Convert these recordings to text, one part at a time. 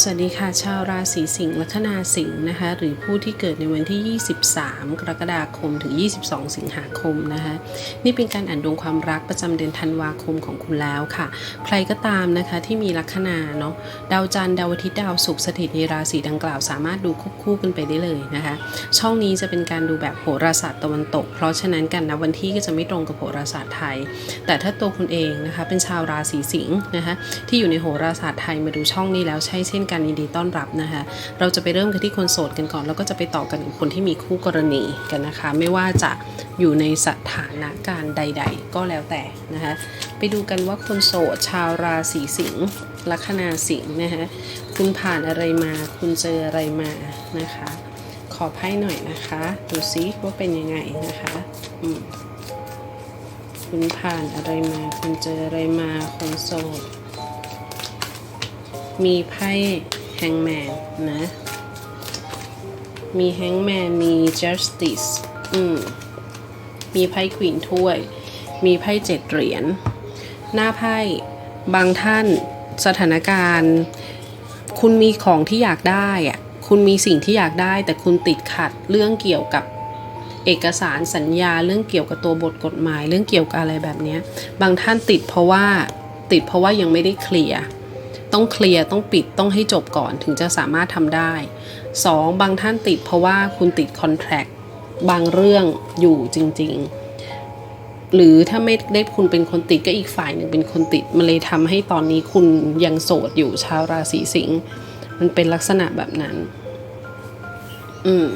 สวัสดีค่ะ ชาวราศีสิงห์ลัคนาสิงห์นะคะ หรือผู้ที่เกิดในวันที่ 23 กรกฎาคมถึง 22 สิงหาคมนะคะ นี่เป็นการอ่านดวงความรักประจำเดือนธันวาคมของคุณแล้วค่ะ ใครก็ตามนะคะที่มีลัคนาเนาะดาวจันทร์ดาวอาทิตย์ดาวศุกร์สถิตในราศีดังกล่าว สามารถดูควบคู่กันไปได้เลยนะคะ ช่องนี้จะเป็นการดูแบบโหราศาสตร์ตะวันตก เพราะฉะนั้นกันนะวันที่ก็จะไม่ตรงกับโหราศาสตร์ไทย แต่ถ้าตัวคุณเองนะคะเป็นชาวราศีสิงห์นะคะที่อยู่ในโหราศาสตร์ไทยมาดูช่องนี้แล้วใช่เช่นกันยินดีต้อนรับนะคะ เราจะไปเริ่มกันที่คนโสดกันก่อน แล้วก็จะไปต่อกันกับคนที่มีคู่กรณีกันนะคะ ไม่ว่าจะอยู่ในสถานะการใด ๆ ก็แล้วแต่นะคะ ไปดูกันว่าคนโสดชาวราศีสิงห์ลัคนาสิงห์นะคะคุณผ่านอะไรมา คุณเจออะไรมานะคะ ขอไพ่หน่อยนะคะ ดูซิว่าเป็นยังไงนะคะอืมคุณผ่านอะไรมา คุณเจออะไรมา คนโสด มีไพ่แฮงแมนนะ มีแฮงแมนมี justice อืม มีไพ่ควีนถ้วย มีไพ่เจ็ดเหรียญ หน้าไพ่บางท่านสถานการณ์ คุณมีของที่อยากได้อะคุณมีสิ่งที่อยากได้ แต่คุณติดขัดเรื่องเกี่ยวกับเอกสารสัญญาเรื่องเกี่ยวกับตัวบทกฎหมาย เรื่องเกี่ยวกับอะไรแบบนี้ บางท่านติดเพราะว่าติดเพราะว่ายังไม่ได้เคลียร์ ต้องเคลียร์ต้องปิดต้องให้จบก่อนถึงจะสามารถทำได้ 2. บางท่านติดเพราะว่าคุณติดคอนแท c t บางเรื่องอยู่จริง ๆ หรือถ้าไม่ได้คุณเป็นคนติดก็อีกฝ่ายหนึ่งเป็นคนติดมันเลยทำให้ตอนนี้คุณยังโสดอยู่ชาวราศีสิงห์มันเป็นลักษณะแบบนั้น อืม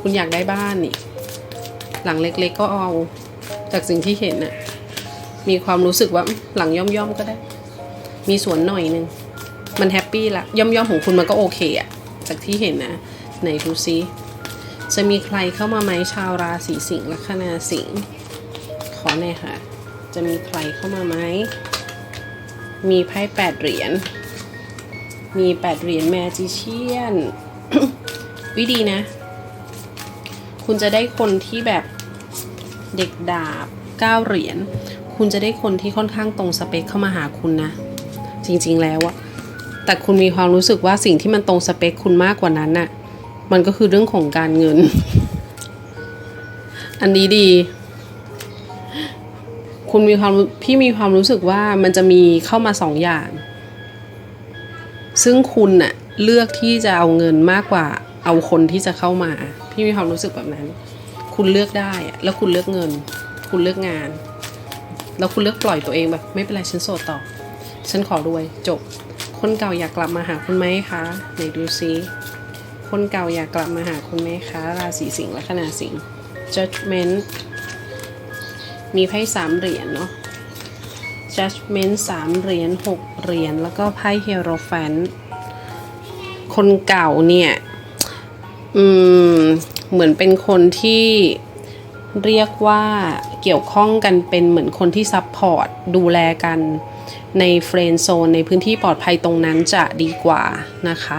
คุณอยากได้บ้านนี่ หลังเล็ก ๆ ก็เอา จากสิ่งที่เห็นน่ะ มีความรู้สึกว่าหลังย่อมๆก็ได้ มีสวนหน่อยนึง มันแฮปปี้ละย่อมๆของคุณมันก็โอเคอะจากที่เห็นนะ ไหนดูซิจะมีใครเข้ามาไหมชาวราศีสิงห์ลัคนาสิงห์ขอหน่อยค่ะ จะมีใครเข้ามาไหมมีไพ่แปดเหรียญมีแปดเหรียญแมจิเชียนวิดีนะ คุณจะได้คนที่แบบเด็กดาบเก้าเหรียญคุณจะได้คนที่ค่อนข้างตรงสเปคเข้ามาหาคุณนะ จริง ๆ แล้วอะแต่คุณมีความรู้สึกว่าสิ่งที่มันตรงสเปคคุณมากกว่านั้นน่ะ มันก็คือเรื่องของการเงิน อันนี้ดี คุณมีความพี่มีความรู้สึกว่ามันจะมีเข้ามาสองอย่าง ซึ่งคุณน่ะเลือกที่จะเอาเงินมากกว่าเอาคนที่จะเข้ามา พี่มีความรู้สึกแบบนั้น คุณเลือกได้อะแล้วคุณเลือกเงิน คุณเลือกงาน แล้วคุณเลือกปล่อยตัวเองแบบ ไม่เป็นไรฉันโสดต่อ ฉันขอรวยจบ คนเก่าอยากกลับมาหาคุณไหมคะไหนดูซิคนเก่าอยากกลับมาหาคุณไหมคะ ราศีสิงห์และขนาสิงห์ judgment มีไพ่สามเหรียญเนาะ judgment สามเหรียญหกเหรียญแล้วก็ไพ่ hierophant คนเก่าเนี่ย อืม เหมือนเป็นคนที่เรียกว่าเกี่ยวข้องกันเป็นเหมือนคนที่ซัพพอร์ตดูแลกัน ในเฟรนด์โซนในพื้นที่ปลอดภัยตรงนั้นจะดีกว่านะคะ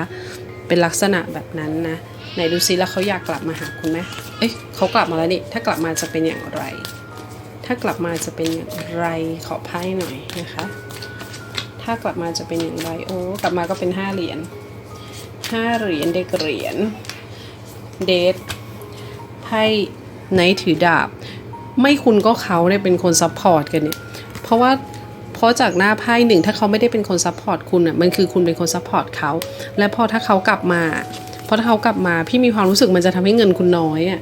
เป็นลักษณะแบบนั้นนะไหนดูซิแล้วเขาอยากกลับมาหาคุณไหมเอ๊ะเขากลับมาแล้วนี่ถ้ากลับมาจะเป็นอย่างไร ถ้ากลับมาจะเป็นอย่างไรขอไพ่หน่อยนะคะ ถ้ากลับมาจะเป็นอย่างไรโอ้กลับมาก็เป็นห้าเหรียญห้าเหรียญเด็กเหรียญเดทไพ่ไนท์ถือดาบ ไม่คุณก็เขาเนี่ยเป็นคนซัพพอร์ตกันเนี่ยเพราะว่า เพราะจากหน้าไพ่หนึ่งถ้าเขาไม่ได้เป็นคนซัพพอร์ตคุณอะมันคือคุณเป็นคนซัพพอร์ตเขาและพอถ้าเขากลับมาพอถ้าเขากลับมาพี่มีความรู้สึกมันจะทำให้เงินคุณน้อยอะ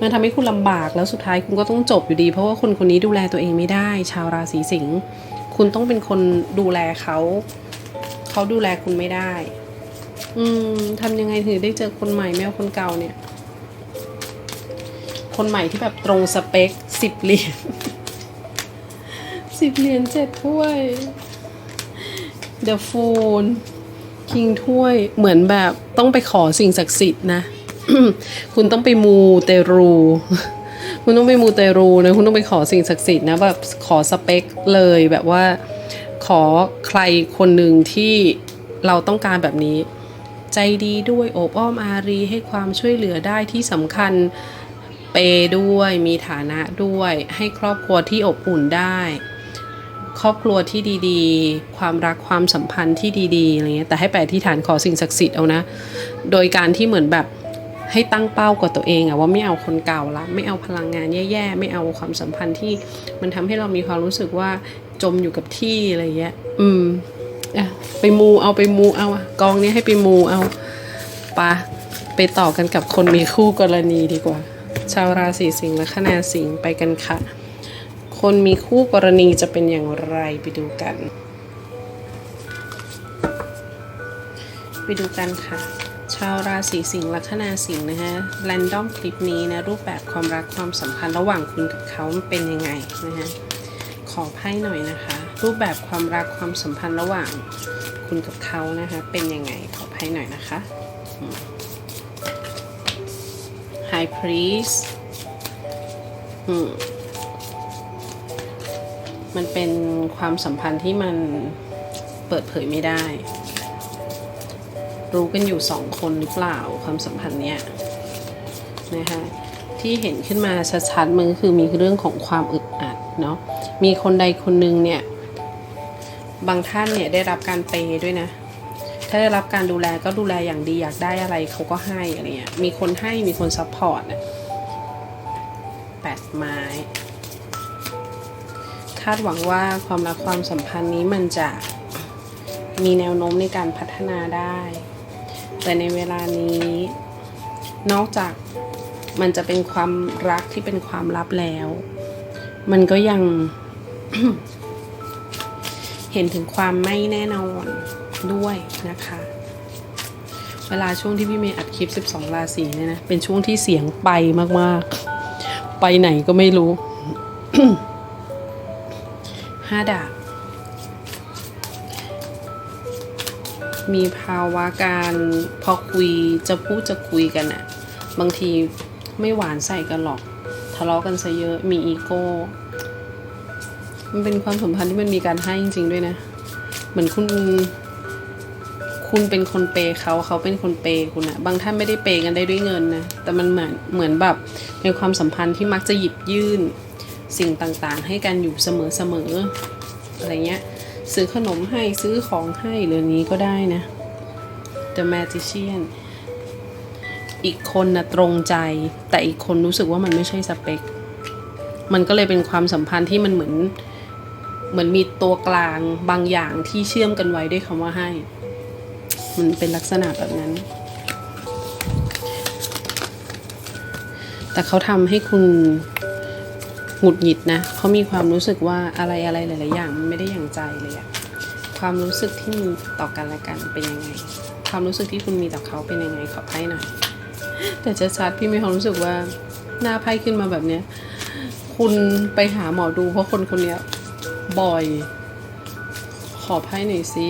มันทำให้คุณลำบากแล้วสุดท้ายคุณก็ต้องจบอยู่ดี เพราะว่าคนคนนี้ดูแลตัวเองไม่ได้ ชาวราศีสิงห์คุณต้องเป็นคนดูแลเขาเขาดูแลคุณไม่ได้ อืมทำยังไงถึงได้เจอคนใหม่ไม่เอาคนเก่าเนี่ย คนใหม่ที่แบบตรงสเปคสิบเหรียญ สิบเหรียญเจ็ดถ้วย The Fool คิงถ้วยเหมือนแบบต้องไปขอสิ่งศักดิ์สิทธิ์นะ คุณต้องไปมูเตรู คุณต้องไปมูเตรูนะ คุณต้องไปขอสิ่งศักดิ์สิทธิ์นะแบบขอสเปคเลยแบบว่าขอใครคนหนึ่งที่เราต้องการแบบนี้ ใจดีด้วยโอบอ้อมอารีให้ความช่วยเหลือได้ที่สำคัญเปย์ด้วยมีฐานะด้วยให้ครอบครัวที่อบอุ่นได้ ครอบครัวที่ดีๆ ความรักความสัมพันธ์ที่ดีๆอะไรเงี้ยแต่ให้ไปที่ฐานขอสิ่งศักดิ์สิทธิ์เอานะ โดยการที่เหมือนแบบให้ตั้งเป้ากับตัวเองอะว่าไม่เอาคนเก่าละไม่เอาพลังงานแย่ๆ ไม่เอาความสัมพันธ์ที่มันทำให้เรามีความรู้สึกว่าจมอยู่กับที่อะไรเงี้ยอืมอะไปมูเอาไปมูเอาอะกองนี้ให้ไปมูเอาปะไปต่อกันกับคนมีคู่กรณีดีกว่า ชาวราศีสิงห์และคะแนนสิงห์ไปกันค่ะ คนมีคู่กรณีจะเป็นอย่างไรไปดูกัน ไปดูกันค่ะ ชาวราศีสิงห์ลัคนาสิงห์นะฮะแรนดอมคลิปนี้นะ รูปแบบความรักความสัมพันธ์ระหว่างคุณกับเขามันเป็นยังไงนะฮะขอไพ่หน่อยนะคะ รูปแบบความรักความสัมพันธ์ระหว่างคุณกับเขานะคะ เป็นยังไงขอไพ่หน่อยนะคะ High Priest อืม มันเป็นความสัมพันธ์ที่มันเปิดเผยไม่ได้ รู้กันอยู่สองคนหรือเปล่าความสัมพันธ์เนี้ยนะคะที่เห็นขึ้นมาชัดๆมันก็คือมีเรื่องของความอึดอัดเนาะมีคนใดคนหนึ่งเนี่ยบางท่านเนี่ยได้รับการเปย์ด้วยนะ ถ้าได้รับการดูแลก็ดูแลอย่างดีอยากได้อะไรเขาก็ให้อะไรเงี้ยมีคนให้มีคนซัพพอร์ตนะแปดไม้ คาดหวังว่าความรักความสัมพันธ์นี้มันจะมีแนวโน้มในการพัฒนาได้ แต่ในเวลานี้ นอกจากมันจะเป็นความรักที่เป็นความลับแล้ว มันก็ยัง เห็นถึงความไม่แน่นอนด้วยนะคะ เวลาช่วงที่พี่เมย์อัดคลิป 12 ราศีเนี่ยนะ เป็นช่วงที่เสียงไปมาก ๆ ไปไหนก็ไม่รู้ ห้าดาบ มีภาวะการพอคุยจะพูดจะคุยกันอะบางทีไม่หวานใส่กันหรอก ทะเลาะกันซะเยอะ มีอีโก้ มันเป็นความสัมพันธ์ที่มันมีการให้จริง ๆ ด้วยนะ เหมือนคุณ คุณเป็นคนเปย์เขาเขาเป็นคนเปย์คุณอะบางท่านไม่ได้เปย์กันได้ด้วยเงินนะ แต่มันเหมือนเหมือนแบบเป็นความสัมพันธ์ที่มักจะหยิบยื่น สิ่งต่างๆ ให้กันอยู่เสมอๆอะไรเงี้ยซื้อขนมให้ซื้อของให้หรือนี้ก็ได้นะ The Magician อีกคนนะตรงใจ แต่อีกคนรู้สึกว่ามันไม่ใช่สเปค มันก็เลยเป็นความสัมพันธ์ที่มันเหมือน เหมือนมีตัวกลางบางอย่างที่เชื่อมกันไว้ด้วยคำว่าให้ มันเป็นลักษณะแบบนั้น แต่เขาทำให้คุณ หงุดหงิดนะเขามีความรู้สึกว่าอะไรอะไรหลาย ๆ อย่างมันไม่ได้อย่างใจเลยอะความรู้สึกที่มีต่อกันและกันเป็นยังไง ความรู้สึกที่คุณมีต่อเขาเป็นยังไงขอไพ่หน่อยแต่จะชัดพี่มีความรู้สึกว่าหน้าไพ่ขึ้นมาแบบเนี้ย คุณไปหาหมอดูเพราะคนคนเนี้ยบ่อย ขอไพ่หน่อยสิ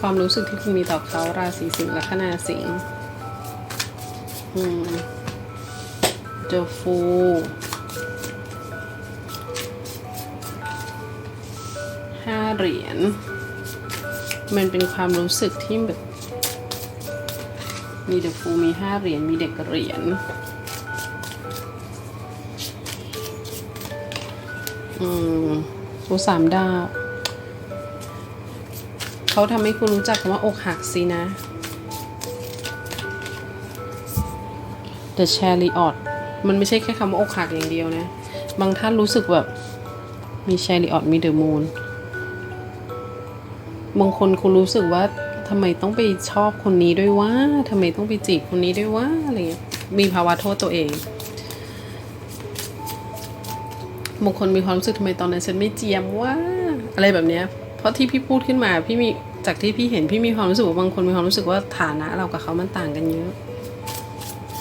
ความรู้สึกที่คุณมีต่อเขาราศีสิงห์และคนาสิงห์อืม The Fool เหรียญ มันเป็นความรู้สึกที่แบบ มีเดอะฟูมีห้าเหรียญ มีเด็กเหรียญ อืมโอ้สามดาวเขาทำให้คุณรู้จักคำว่าอกหักสินะ The Chariot มันไม่ใช่แค่คำว่าอกหักอย่างเดียวนะ บางท่านรู้สึกแบบ มี Chariot มี The Moon บางคนคุณรู้สึกว่าทำไมต้องไปชอบคนนี้ด้วยว่าทำไมต้องไปจีบคนนี้ด้วยว่าอะไรเงี้ยมีภาวะโทษตัวเองบางคนมีความรู้สึกทำไมตอนนั้นฉันไม่เจียมว่าอะไรแบบเนี้ย เพราะที่พี่พูดขึ้นมาพี่มีจากที่พี่เห็นพี่มีความรู้สึกว่าบางคนมีความรู้สึกว่าฐานะเรากับเขามันต่างกันเยอะ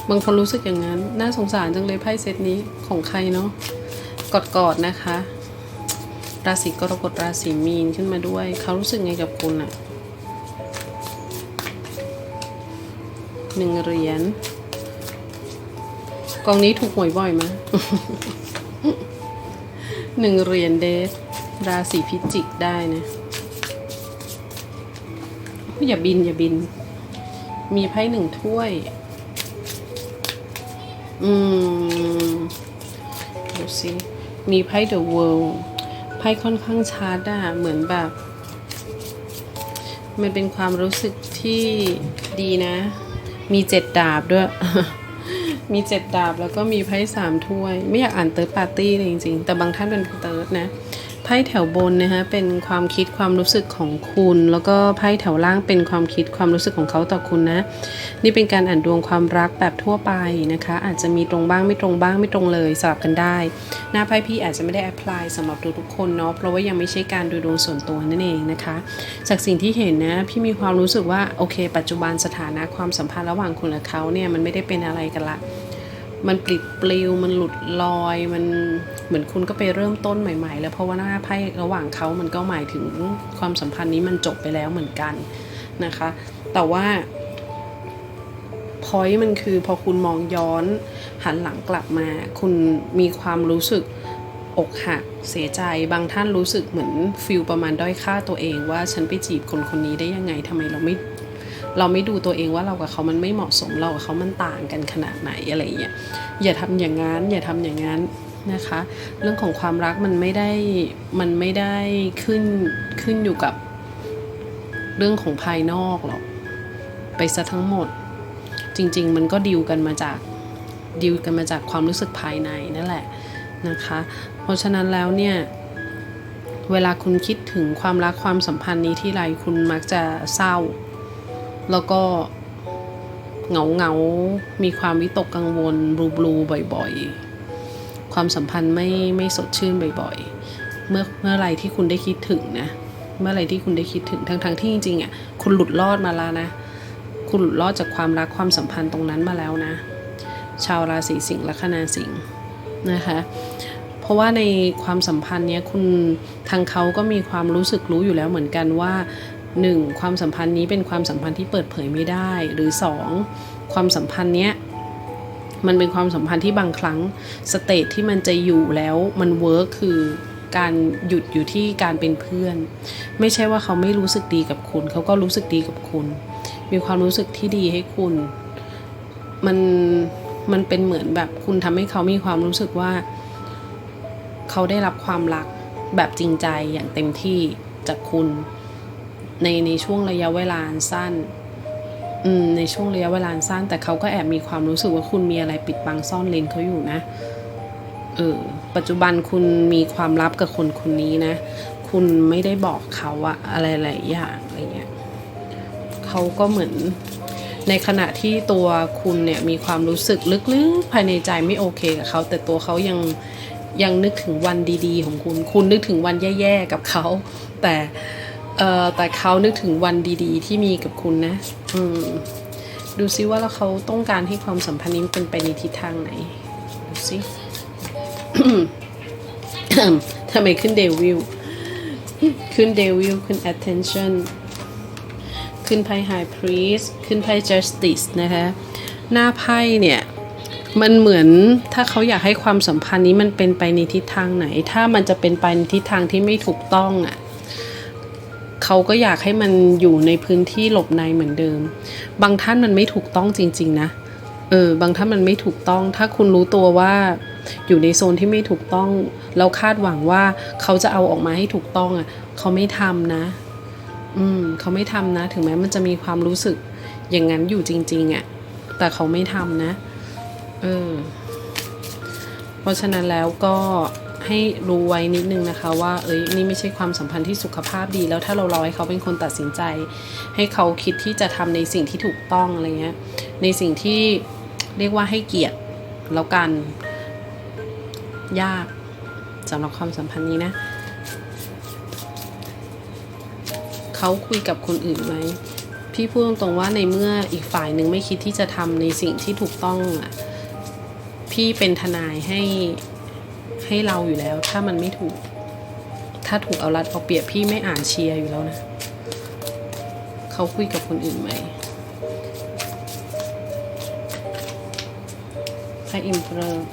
บางคนรู้สึกอย่างนั้น น่าสงสารจังเลยไพ่เซตนี้ของใครเนาะกอดๆนะคะ ราศีกรกฎราศีมีนขึ้นมาด้วย เขารู้สึกไงกับคุณอะหนึ่งเหรียญกองนี้ถูกหวยบ่อยไหมหนึ่งเหรียญเดสราศีพิจิกได้นะอย่าบินอย่าบิน มีไพ่หนึ่งถ้วย อืม ดูสิ มีไพ่ The World ไพ่ค่อนข้างชัดอะเหมือนแบบ มันเป็นความรู้สึกที่ดีนะ มีเจ็ดดาบด้วย มีเจ็ดดาบแล้วก็มีไพ่สามถ้วย ไม่อยากอ่านเติร์ดปาร์ตี้เลยจริงๆ แต่บางท่านเป็นเติร์ดนะ ไพ่แถวบนนะคะเป็นความคิดความรู้สึกของคุณ แล้วก็ไพ่แถวล่างเป็นความคิดความรู้สึกของเขาต่อคุณนะ นี่เป็นการอ่านดวงความรักแบบทั่วไปนะคะ อาจจะมีตรงบ้างไม่ตรงบ้างไม่ตรงเลยสลับกันได้ หน้าไพ่พี่อาจจะไม่ได้แอพพลายสำหรับทุกๆคนเนาะเพราะว่ายังไม่ใช่การดูดวงส่วนตัวนั่นเองนะคะ จากสิ่งที่เห็นนะพี่มีความรู้สึกว่าโอเค ปัจจุบันสถานะความสัมพันธ์ระหว่างคุณและเขาเนี่ยมันไม่ได้เป็นอะไรกันละ มันปลิดปลิวมันหลุดลอยมันเหมือนคุณก็ไปเริ่มต้นใหม่ ๆ แล้วเพราะว่าหน้าไพ่ระหว่างเขามันก็หมายถึงความสัมพันธ์นี้มันจบไปแล้วเหมือนกันนะคะ แต่ว่าพอยมันคือพอคุณมองย้อนหันหลังกลับมา คุณมีความรู้สึกอกหักเสียใจบางท่านรู้สึกเหมือนฟิลประมาณด้อยค่าตัวเองว่าฉันไปจีบคนคนนี้ได้ยังไงทำไมเราไม่ เราไม่ดูตัวเองว่าเรากับเขามันไม่เหมาะสมเรากับเขามันต่างกันขนาดไหนอะไรเงี้ยอย่าทำอย่างนั้นอย่าทำอย่างนั้นนะคะ เรื่องของความรักมันไม่ได้มันไม่ได้ขึ้นขึ้นอยู่กับเรื่องของภายนอกหรอกไปซะทั้งหมด จริง ๆ มันก็ดิวกันมาจากดิวกันมาจากความรู้สึกภายในนั่นแหละนะคะ เพราะฉะนั้นแล้วเนี่ยเวลาคุณคิดถึงความรักความสัมพันธ์นี้ที่ไรคุณมักจะเศร้า แล้วก็เหงาเงามีความวิตกกังวลบลูบลูบ่อยๆ ความสัมพันธ์ไม่ไม่สดชื่นบ่อยๆ เมื่อเมื่อไรที่คุณได้คิดถึงนะ เมื่อไรที่คุณได้คิดถึงทั้งทั้งที่จริงๆอะคุณหลุดรอดมาแล้วนะ คุณหลุดรอดจากความรักความสัมพันธ์ตรงนั้นมาแล้วนะ ชาวราศีสิงห์ลัคนาสิงห์นะคะเพราะว่าในความสัมพันธ์เนี้ยคุณทางเขาก็มีความรู้สึกรู้อยู่แล้วเหมือนกันว่า หนึ่งความสัมพันธ์นี้เป็นความสัมพันธ์ที่เปิดเผยไม่ได้ หรือสองความสัมพันธ์เนี้ยมันเป็นความสัมพันธ์ที่บางครั้งสเตจที่มันจะอยู่แล้วมันเวิร์คคือการหยุดอยู่ที่การเป็นเพื่อน ไม่ใช่ว่าเขาไม่รู้สึกดีกับคุณ เขาก็รู้สึกดีกับคุณ มีความรู้สึกที่ดีให้คุณ มันมันเป็นเหมือนแบบคุณทำให้เขามีความรู้สึกว่า เขาได้รับความรักแบบจริงใจอย่างเต็มที่จากคุณ ในในช่วงระยะเวลาสั้นอืมในช่วงระยะเวลาสั้น แต่เขาก็แอบมีความรู้สึกว่าคุณมีอะไรปิดบังซ่อนเลนเขาอยู่นะเออปัจจุบันคุณมีความลับกับคนคนนี้นะ คุณไม่ได้บอกเขาอะอะไรหลายอย่างอะไรเงี้ยเขาก็เหมือนในขณะที่ตัวคุณเนี่ยมีความรู้สึกลึกๆภายในใจไม่โอเคกับเขา แต่ตัวเขายังยังนึกถึงวันดีๆ ของคุณ คุณนึกถึงวันแย่ๆกับเขา แต่ เออแต่เขานึกถึงวันดีๆ ที่มีกับคุณนะ อืม ดูซิว่าแล้วเขาต้องการให้ความสัมพันธ์นี้เป็นไปในทิศทางไหน ดูซิทำไมขึ้นเดวิลขึ้นเดวิลขึ้น attention ขึ้นไพ่ high priest ขึ้นไพ่ justice นะคะ หน้าไพ่เนี่ยมันเหมือนถ้าเขาอยากให้ความสัมพันธ์นี้มันเป็นไปในทิศทางไหน ถ้ามันจะเป็นไปในทิศทางที่ไม่ถูกต้องอะ่ะ เขาก็อยากให้มันอยู่ในพื้นที่หลบในเหมือนเดิม บางท่านมันไม่ถูกต้องจริง ๆ นะ เออ บางท่านมันไม่ถูกต้อง ถ้าคุณรู้ตัวว่าอยู่ในโซนที่ไม่ถูกต้องเราคาดหวังว่าเขาจะเอาออกมาให้ถูกต้องอะ เขาไม่ทำนะ อืม เขาไม่ทำนะ ถึงแม้มันจะมีความรู้สึกอย่างนั้นอยู่จริง ๆอะ่ะ แต่เขาไม่ทำนะ เออ เพราะฉะนั้นแล้วก็ ให้รู้ไว้นิดนึงนะคะว่าเอ้ยนี่ไม่ใช่ความสัมพันธ์ที่สุขภาพดี แล้วถ้าเรารอให้เขาเป็นคนตัดสินใจ ให้เขาคิดที่จะทำในสิ่งที่ถูกต้องอะไรเงี้ยในสิ่งที่เรียกว่าให้เกียรติแล้วกันยากสำหรับความสัมพันธ์นี้นะเขาคุยกับคนอื่นไหมพี่พูดตรงๆว่าในเมื่ออีกฝ่ายหนึ่งไม่คิดที่จะทำในสิ่งที่ถูกต้องอะพี่เป็นทนายให้ ให้เราอยู่แล้ว ถ้ามันไม่ถูก ถ้าถูกเอารัดเอาเปรียบพี่ไม่อ่านเชียร์อยู่แล้วนะเขาคุยกับคนอื่นไหมไพ่อิมเพรอร์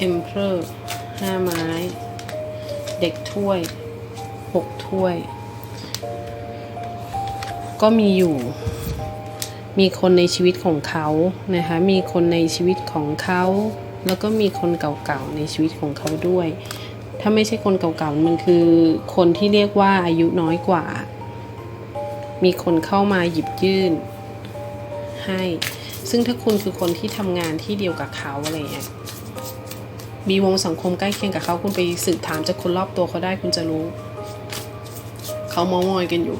อิมเพรอร์ห้าไม้ เด็กถ้วยหกถ้วย ก็มีอยู่มีคนในชีวิตของเขานะคะ มีคนในชีวิตของเขา แล้วก็มีคนเก่าๆในชีวิตของเขาด้วย ถ้าไม่ใช่คนเก่าๆมันคือคนที่เรียกว่าอายุน้อยกว่า มีคนเข้ามาหยิบยื่น ให้ ซึ่งถ้าคุณคือคนที่ทำงานที่เดียวกับเขาอะไรเงี้ยมีวงสังคมใกล้เคียงกับเขาคุณไปสืบถามจากคนรอบตัวเขาได้คุณจะรู้ เขาเมามอยกันอยู่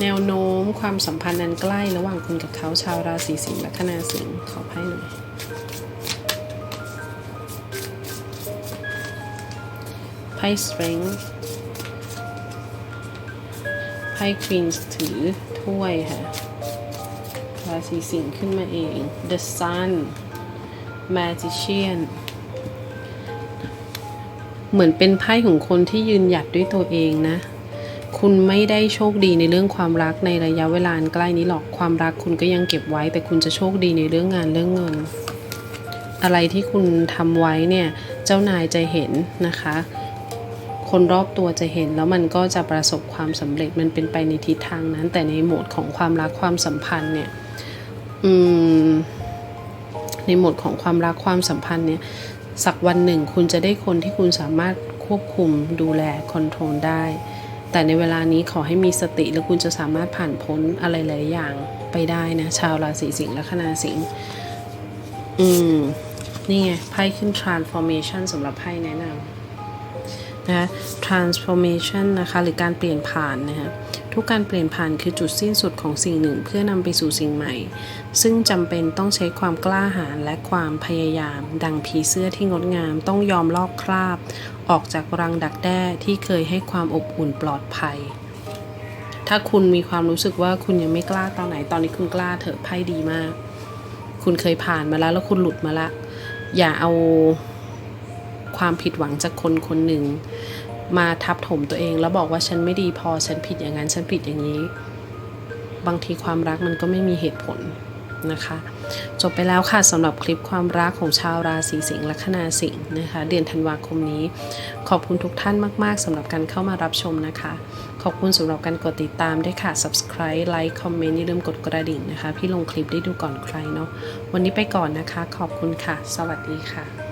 แนวโน้มความสัมพันธ์นั้นใกล้ระหว่างคุณกับเขาชาวราศีสิงห์และคณาสิงห์ขอไพ่หน่อย ไพ่ strength ไพ่ queen ถือถ้วยค่ะราศีสิงห์ขึ้นมาเอง the sun magician เหมือนเป็นไพ่ของคนที่ยืนหยัดด้วยตัวเองนะ คุณไม่ได้โชคดีในเรื่องความรักในระยะเวลาใกล้นี้หรอก ความรักคุณก็ยังเก็บไว้ แต่คุณจะโชคดีในเรื่องงานเรื่องเงิน อะไรที่คุณทำไว้เนี่ย เจ้านายจะเห็นนะคะ คนรอบตัวจะเห็นแล้วมันก็จะประสบความสำเร็จมันเป็นไปในทิศทางนั้น แต่ในโหมดของความรักความสัมพันธ์เนี่ยอืมในโหมดของความรักความสัมพันธ์เนี่ยสักวันหนึ่งคุณจะได้คนที่คุณสามารถควบคุมดูแลคอนโทรลได้ แต่ในเวลานี้ขอให้มีสติแล้วคุณจะสามารถผ่านพ้นอะไรหลายอย่างไปได้นะชาวราศีสิงห์และคณาสิงห์อืม นี่ไงไพ่ขึ้น transformation สำหรับไพ่แนะนำ นะ transformation นะคะหรือการเปลี่ยนผ่านนะคะทุกการเปลี่ยนผ่านคือจุดสิ้นสุดของสิ่งหนึ่งเพื่อนำไปสู่สิ่งใหม่ ซึ่งจำเป็นต้องใช้ความกล้าหาญและความพยายาม ดังผีเสื้อที่งดงามต้องยอมลอกคราบ ออกจากรังดักแด้ที่เคยให้ความอบอุ่นปลอดภัย ถ้าคุณมีความรู้สึกว่าคุณยังไม่กล้าตอนไหนตอนนี้คุณกล้าเถอะไพ่ดีมาก คุณเคยผ่านมาแล้วแล้วคุณหลุดมาละ อย่าเอา ความผิดหวังจากคนคนหนึ่ง มาทับถมตัวเอง แล้วบอกว่าฉันไม่ดีพอฉันผิดอย่างนั้นฉันผิดอย่างนี้ บางทีความรักมันก็ไม่มีเหตุผลนะคะจบไปแล้วค่ะสำหรับคลิปความรักของชาวราศีสิงห์และคณาสิงห์นะคะเดือนธันวาคมนี้ ขอบคุณทุกท่านมาก ๆสำหรับการเข้ามารับชมนะคะ ขอบคุณสำหรับการกดติดตามด้วยค่ะ subscribe like comment อย่าลืมกดกระดิ่งนะคะ พี่ลงคลิปได้ดูก่อนใครเนาะวันนี้ไปก่อนนะคะ ขอบคุณค่ะ สวัสดีค่ะ